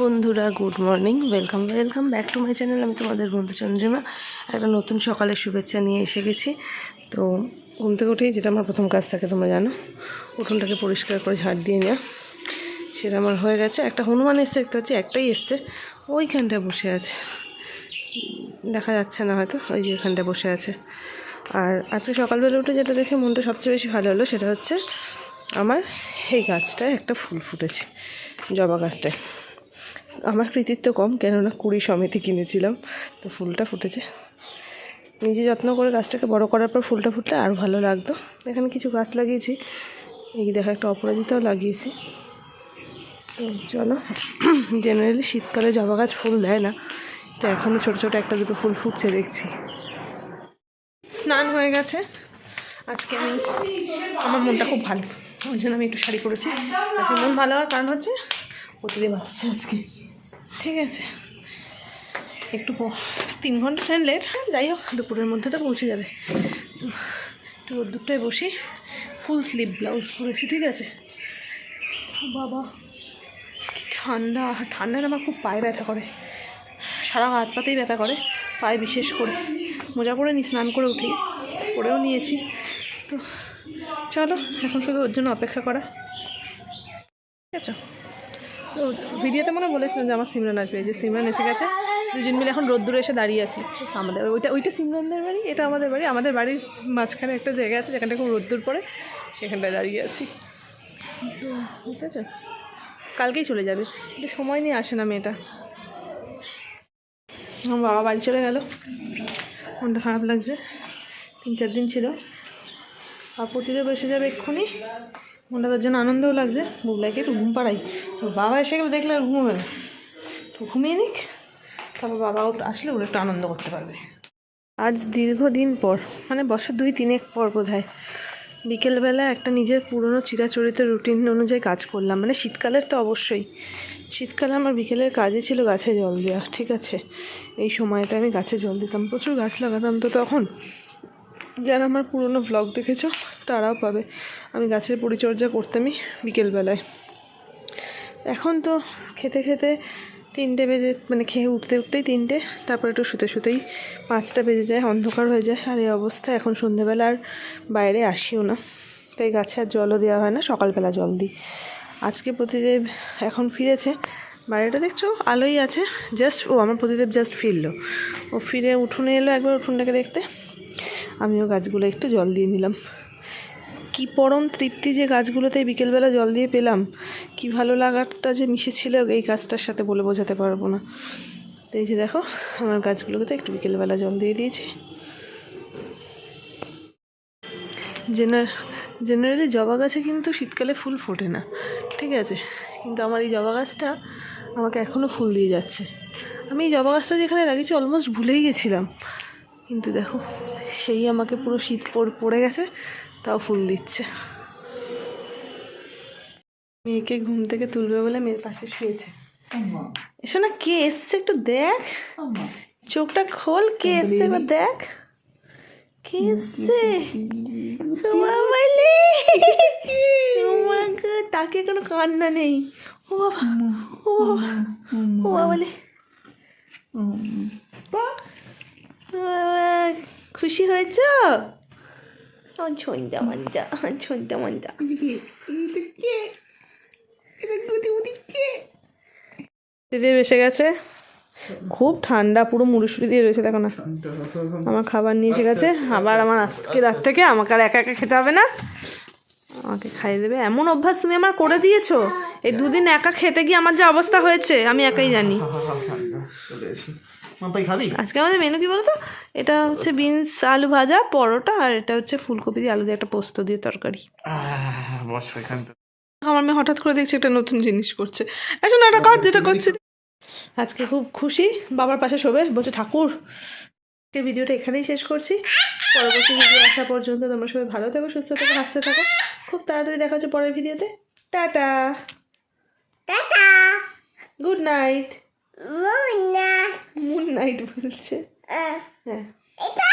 বন্ধুরা good morning welcome welcome back to my channel আমি তোমাদের বন্ধু চন্দ্রিমা। একটা নতুন সকালের শুভেচ্ছা নিয়ে এসে গেছি। তো ঘুম থেকে উঠেই যেটা আমার প্রথম কাজ থাকে, তোমরা জানো, উঠোনটাকে পরিষ্কার করে ঝাড় দিয়ে নেওয়া। সেটা আমার হয়ে গেছে। একটা হনুমান এসছে, দেখতে পাচ্ছি, একটাই এসছে। ওইখানটায় বসে আছে। দেখা যাচ্ছে না হয়তো, ওই যে এখানটায় বসে আছে। আর আজকে সকালবেলা উঠে যেটা দেখে মনটা সবচেয়ে বেশি ভালো হলো, সেটা হচ্ছে আমার এই গাছটায় একটা ফুল ফুটেছে, জবা গাছটায়। আমার কৃতিত্ব কম, কেননা কুড়ি সমিতি কিনেছিলাম, তো ফুলটা ফুটেছে। নিজে যত্ন করে গাছটাকে বড় করার পর ফুলটা ফুটলে আরও ভালো লাগতো। এখানে কিছু গাছ লাগিয়েছি, এই দেখো একটা অপরাজিতাও লাগিয়েছি। তো চলো জেনারেলি শীতকালে জবা গাছ ফুল দেয় না, তো এখনও ছোটো ছোটো একটা দুটো ফুল ফুটছে দেখছি। স্নান হয়ে গেছে, আজকে আমি, আমার মনটা খুব ভালো, ওই জন্য আমি একটু শাড়ি পরেছি। আজকে মন ভালো হওয়ার কারণ হচ্ছে প্রতিদিন আসছে আজকে। ঠিক আছে। একটু তিন ঘণ্টা ট্রেন লেট যাই হোক, দুপুরের মধ্যে তো পৌঁছে যাবে। একটু রোদ্দুরটায় বসি ফুল স্লিভ ব্লাউজ পরেছি, ঠিক আছে। বাবা, কি ঠান্ডা, ঠান্ডায় আমার খুব পায়ে ব্যথা করে। সারা হাত পাতেই ব্যথা করে, পায়ে বিশেষ করে। মোজা করে নি স্নান করে উঠি, পরেও নিয়েছি। তো চলো, এখন শুধু ওর জন্য অপেক্ষা করা। ঠিক আছে? তো ভিডিওতে মনে বলেছিলাম যে আমার সিমরান আসবে। যে সিমরান এসে গেছে, দুজন মিলে এখন রোদ্দুরে এসে দাঁড়িয়ে আছি। আমাদের ওইটা ওইটা সিমরানদের বাড়ি, এটা আমাদের বাড়ি। আমাদের বাড়ির মাঝখানে একটা জায়গা আছে যেখানটা খুব রোদ্দুর পড়ে, সেখানটায় দাঁড়িয়ে আছি। তো, ঠিক আছে? কালকেই চলে যাবে। একটু সময় নিয়ে আসে না মেয়েটা। আমার বাবা বাড়ি চলে গেল। মনটা খারাপ লাগছে। তিন চার দিন ছিল। আর এসে যাবে এক্ষুনি। মনটা তার জন্য আনন্দও লাগছে। বুবলাইকে একটু ঘুম পাড়াই। ওর বাবা এসে গেলে, দেখলে আর ঘুমোবে না। একটু ঘুমিয়ে নিক, তারপর বাবা আসলে ওরা একটু আনন্দ করতে পারবে। আজ দীর্ঘদিন পর মানে বছর দুই তিনেক পর বোধ হয় বিকেলবেলা একটা নিজের পুরনো চিরাচরিত রুটিন অনুযায়ী কাজ করলাম। মানে শীতকালের তো অবশ্যই। শীতকালে আমার বিকেলের কাজই ছিল গাছে জল দেওয়া, ঠিক আছে? এই সময়টা আমি গাছে জল দিতাম। প্রচুর গাছ লাগাতাম তো তখন। যারা আমার পুরনো ভ্লগ দেখেছ, তারাও পাবে। আমি গাছের পরিচর্যা করতামই বিকেলবেলায়। এখন তো খেতে খেতে তিনটে বেজে মানে খেয়ে উঠতে উঠতেই তিনটে, তারপর একটু শুতে শুতেই পাঁচটা বেজে যায়, অন্ধকার হয়ে যায়। আর এই অবস্থা, এখন সন্ধেবেলা আর বাইরে আসিও না। তাই গাছে আর জলও দেওয়া হয় না, সকালবেলা জল দিই। আজকে প্রতিদেব এখন ফিরেছে। বাইরেটা দেখছ? আলোই আছে। জাস্ট ও, আমার প্রতিদেব জাস্ট ফিরলো। ও ফিরে উঠোনে এলো একবার উঠোনটাকে দেখতে। আমিও গাছগুলো একটু জল দিয়ে নিলাম। কি পরম তৃপ্তি যে গাছগুলোতে বিকেলবেলা জল দিয়ে পেলাম। কি ভালো লাগাটা যে মিশেছিল এই গাছটার সাথে বলে বোঝাতে পারব না। তো এই যে দেখো, আমার গাছগুলোকে তো একটু বিকেলবেলা জল দিয়ে দিয়েছি। জেনার জেনারেলি জবা গাছে কিন্তু শীতকালে ফুল ফোটে না, ঠিক আছে? কিন্তু আমার এই জবা গাছটা আমাকে এখনও ফুল দিয়ে যাচ্ছে। আমি এই জবা গাছটা যেখানে লাগিয়েছি অলমোস্ট ভুলেই গেছিলাম। কিন্তু দেখো সেই আমাকে পুরো শীত পড়- পড়ে গেছে তাও ফুল দিচ্ছে। মেয়েকে ঘুম থেকে তুলবে বলে মেয়ের পাশে শুয়েছে। এসো না কে এসছে একটু দেখ। চোখটা খোল কে এসছে এবার দেখ। কে এসছে? তাকে কোনো কান্না নেই। ও বাবা ও বাবা। ও বাবা, খুশি হয়েছ ঝন্ডা মন্দা ঝন্ডা মন্দা দিদি এসে গেছে খুব ঠান্ডা পুরো মুড়িসুড়ি দিয়ে রয়েছে দেখো না আমার খাবার নিয়ে এসে গেছে আবার আমার আজকে রাত থেকে আমাকে আর একা একা খেতে হবে না আমাকে খাইয়ে দেবে এমন অভ্যাস তুমি আমার করে দিয়েছ এই দুদিন একা খেতে গিয়ে আমার যে অবস্থা হয়েছে আমি একাই জানি খাবি? আজকে আমাদের মেনু কি বলতো? এটা হচ্ছে বিনস আলু ভাজা পরোটা আর এটা হচ্ছে ফুলকপি দিয়ে আলু দিয়ে একটা পোস্ত দিয়ে তরকারি। বস এখানটা আমার মেয়ে হঠাৎ করে দেখছি একটা নতুন জিনিস করছে। এখন একটা কাজ যেটা করছে। আজকে খুব খুশি বাবার পাশে শোবে বলছে ঠাকুর আজকের ভিডিওটা এখানেই শেষ করছি। পরবর্তী ভিডিও আসা পর্যন্ত তোমরা সবাই ভালো থাকো সুস্থ থাকো হাসতে থাকো। খুব তাড়াতাড়ি দেখা হচ্ছে পরের ভিডিওতে tata. Tata. Good night good night বলছে। হ্যাঁ। এটা